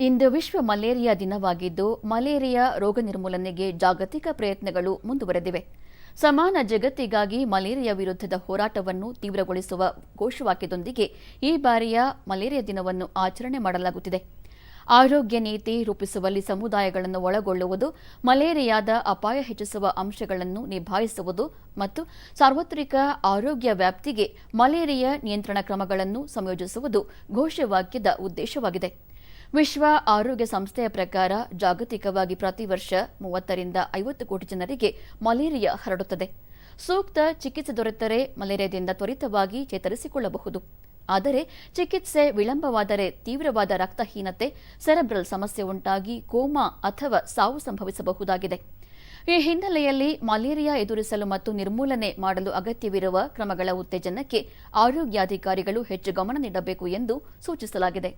ಇಂದು ವಿಶ್ವ ಮಲೇರಿಯಾ ದಿನವಾಗಿದ್ದು, ಮಲೇರಿಯಾ ರೋಗ ನಿರ್ಮೂಲನೆಗೆ ಜಾಗತಿಕ ಪ್ರಯತ್ನಗಳು ಮುಂದುವರೆದಿವೆ. ಸಮಾನ ಜಗತ್ತಿಗಾಗಿ ಮಲೇರಿಯಾ ವಿರುದ್ಧದ ಹೋರಾಟವನ್ನು ತೀವ್ರಗೊಳಿಸುವ ಘೋಷವಾಕ್ಯದೊಂದಿಗೆ ಈ ಬಾರಿಯ ಮಲೇರಿಯಾ ದಿನವನ್ನು ಆಚರಣೆ ಮಾಡಲಾಗುತ್ತಿದೆ. ಆರೋಗ್ಯ ನೀತಿ ರೂಪಿಸುವಲ್ಲಿ ಸಮುದಾಯಗಳನ್ನು ಒಳಗೊಳ್ಳುವುದು, ಮಲೇರಿಯಾದ ಅಪಾಯ ಹೆಚ್ಚಿಸುವ ಅಂಶಗಳನ್ನು ನಿಭಾಯಿಸುವುದು ಮತ್ತು ಸಾರ್ವತ್ರಿಕ ಆರೋಗ್ಯ ವ್ಯಾಪ್ತಿಗೆ ಮಲೇರಿಯಾ ನಿಯಂತ್ರಣ ಕ್ರಮಗಳನ್ನು ಸಂಯೋಜಿಸುವುದು ಘೋಷವಾಕ್ಯದ ಉದ್ದೇಶವಾಗಿದೆ. ವಿಶ್ವ ಆರೋಗ್ಯ ಸಂಸ್ಥೆಯ ಪ್ರಕಾರ ಜಾಗತಿಕವಾಗಿ ಪ್ರತಿ ವರ್ಷ ಮೂವತ್ತರಿಂದ ಐವತ್ತು ಕೋಟಿ ಜನರಿಗೆ ಮಲೇರಿಯಾ ಹರಡುತ್ತದೆ. ಸೂಕ್ತ ಚಿಕಿತ್ಸೆ ದೊರೆತರೆ ಮಲೇರಿಯಾದಿಂದ ತ್ವರಿತವಾಗಿ ಚೇತರಿಸಿಕೊಳ್ಳಬಹುದು. ಆದರೆ ಚಿಕಿತ್ಸೆ ವಿಳಂಬವಾದರೆ ತೀವ್ರವಾದ ರಕ್ತಹೀನತೆ, ಸೆರೆಬ್ರಲ್ ಸಮಸ್ಯೆ ಉಂಟಾಗಿ ಕೋಮಾ ಅಥವಾ ಸಾವು ಸಂಭವಿಸಬಹುದಾಗಿದೆ. ಈ ಹಿನ್ನೆಲೆಯಲ್ಲಿ ಮಲೇರಿಯಾ ಎದುರಿಸಲು ಮತ್ತು ನಿರ್ಮೂಲನೆ ಮಾಡಲು ಅಗತ್ಯವಿರುವ ಕ್ರಮಗಳ ಉತ್ತೇಜನಕ್ಕೆ ಆರೋಗ್ಯಾಧಿಕಾರಿಗಳು ಹೆಚ್ಚು ಗಮನ ನೀಡಬೇಕು ಎಂದು ಸೂಚಿಸಲಾಗಿದೆ.